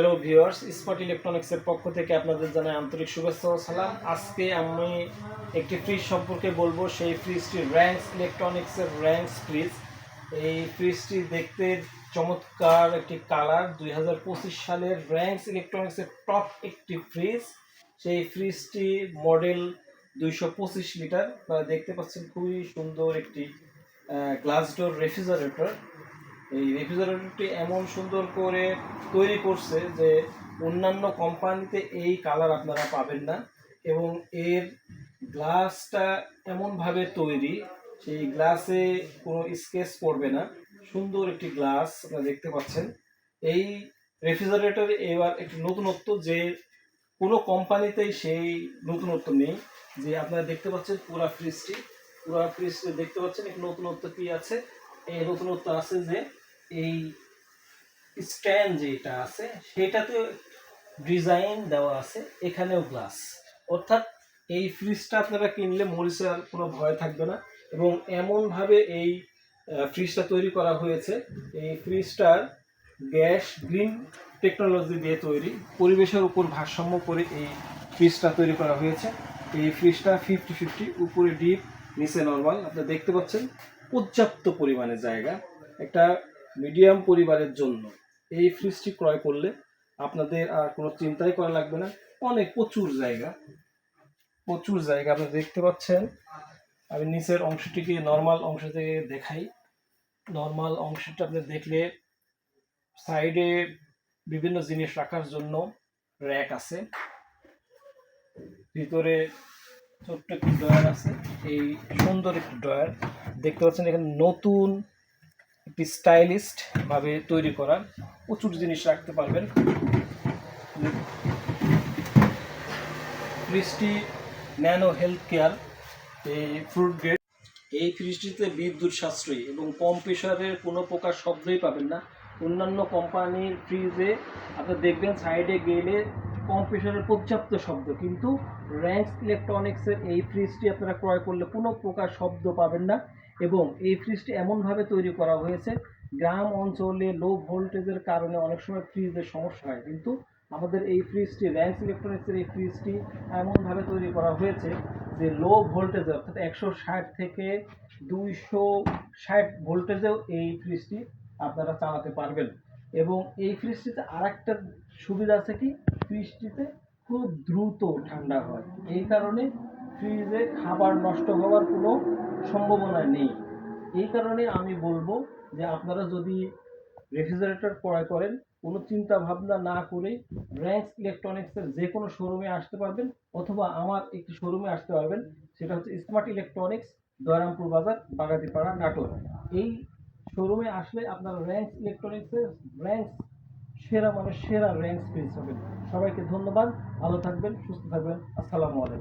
Hello viewers spot ইলেকট্রনিক্সের পক্ষ থেকে আপনাদের জানাই আন্তরিক শুভেচ্ছা ও সালাম। আজকে আমি একটি ফ্রিজ সম্পর্কে বলব, সেই ফ্রিজটি র্যাঙ্কস ইলেকট্রনিক্সের র্যাঙ্কস ফ্রিজ এই ফ্রিজটি দেখতে চমৎকার একটি কালার দুই হাজার পঁচিশ সালের র্যাঙ্কস ইলেকট্রনিক্সের টপ একটি ফ্রিজ সেই ফ্রিজটি মডেল দুইশো পঁচিশ লিটার দেখতে পাচ্ছেন খুবই সুন্দর একটি গ্লাস ডোর রেফ্রিজারেটর এই রেফ্রিজারেটরটি এমন সুন্দর করে তৈরি করছে যে অন্যান্য কোম্পানিতে এই কালার আপনারা পাবেন না এবং এর গ্লাসটা এমনভাবে তৈরি, সেই গ্লাসে কোনো স্কেচ পড়বে না। সুন্দর একটি গ্লাস আপনারা দেখতে পাচ্ছেন। এই রেফ্রিজারেটরে এবার একটি নতুনত্ব যে কোনো কোম্পানিতেই সেই নতুনত্ব নেই। যে আপনারা দেখতে পাচ্ছেন পুরা ফ্রিজটি পুরা ফ্রিজটি দেখতে পাচ্ছেন একটি নতুনত্ব কি আছে? এই নতুনত্ব আছে যে এই স্ট্যান্ড যেটা আছে, সেটাতে ডিজাইন দেওয়া আছে, এখানেও গ্লাস। অর্থাৎ এই ফ্রিজটা আপনারা কিনলে মরিচার কোনো ভয় থাকবে না এবং এমনভাবে এই ফ্রিজটা তৈরি করা হয়েছে। এই ফ্রিজটার গ্যাস গ্রিন টেকনোলজি দিয়ে তৈরি, পরিবেশের উপর ভারসাম্য করে এই ফ্রিজটা তৈরি করা হয়েছে। এই ফ্রিজটা ফিফটি ফিফটি, উপরে ডিপ, নিচে নর্মাল। আপনারা দেখতে পাচ্ছেন পর্যাপ্ত পরিমাণে জায়গা। একটা মিডিয়াম পরিবারের জন্য এই ফ্রিজটি ক্রয় করলে আপনাদের আর কোনো চিন্তাই করা লাগবে না। অনেক প্রচুর জায়গা প্রচুর জায়গা আপনি দেখতে পাচ্ছেন। আমি নিচের অংশটিকে নর্মাল অংশ থেকে দেখাই। নর্মাল অংশটা আপনি দেখলে সাইডে বিভিন্ন জিনিস রাখার জন্য র্যাক আছে। ভিতরে ছোট্ট একটি ড্রয়ার আছে। এই সুন্দর একটি ড্রয়ার দেখতে পাচ্ছেন এখানে নতুন একটি স্টাইলিস্ট ভাবে তৈরি করা প্রচুর জিনিস রাখতে পারবেন। ফ্রিজটি ন্যানো হেলথ কেয়ার এই ফ্রুট গ্রেড। এই ফ্রিজটিতে বিদ্যুৎ সাশ্রয়ী এবং কম প্রেশারের কোনো প্রকার শব্দই পাবেন না। অন্যান্য কোম্পানির ফ্রিজে আপনি দেখবেন সাইডে গেলে কম প্রেশারের পর্যাপ্ত শব্দ, কিন্তু র্যাঙ্কস ইলেকট্রনিক্সের এই ফ্রিজটি আপনারা ক্রয় করলে কোনো প্রকার শব্দ পাবেন না। এবং এই ফ্রিজটি এমনভাবে তৈরি করা হয়েছে, গ্রাম অঞ্চলে লো ভোল্টেজের কারণে অনেক সময় ফ্রিজের সমস্যা হয়। কিন্তু আমাদের এই ফ্রিজটি র্যাঙ্কস ইলেকট্রনিক্সের এই ফ্রিজটি এমনভাবে তৈরি করা হয়েছে যে লো ভোল্টেজে অর্থাৎ একশো ষাট থেকে দুইশো ষাট ভোল্টেজেও এই ফ্রিজটি আপনারা চালাতে পারবেন। এবং এই ফ্রিজটিতে আর একটা সুবিধা আছে কি? ফ্রিজটিতে খুব দ্রুত ঠান্ডা হয়। এই কারণে ফ্রিজে খাবার নষ্ট হওয়ার কোনো সম্ভাবনা নেই। এই কারণে আমি বলব যে আপনারা যদি রেফ্রিজারেটর ক্রয় করেন, কোনো চিন্তা ভাবনা না করে র্যাঙ্কস ইলেকট্রনিক্সের যে কোনো শোরুমে আসতে পারবেন অথবা আমার একটি শোরুমে আসতে পারবেন, সেটা হচ্ছে স্মার্ট ইলেকট্রনিক্স, দয়রামপুর বাজার, বাগাতিপাড়া, নাটোর। এই শোরুমে আসলে আপনারা র্যাঙ্কস ইলেকট্রনিক্সের র্যাঙ্কস সেরা মানে সেরা র্যাঙ্কস পেয়ে যাবেন। সবাইকে ধন্যবাদ, ভালো থাকবেন, সুস্থ থাকবেন, আসসালামু আলাইকুম।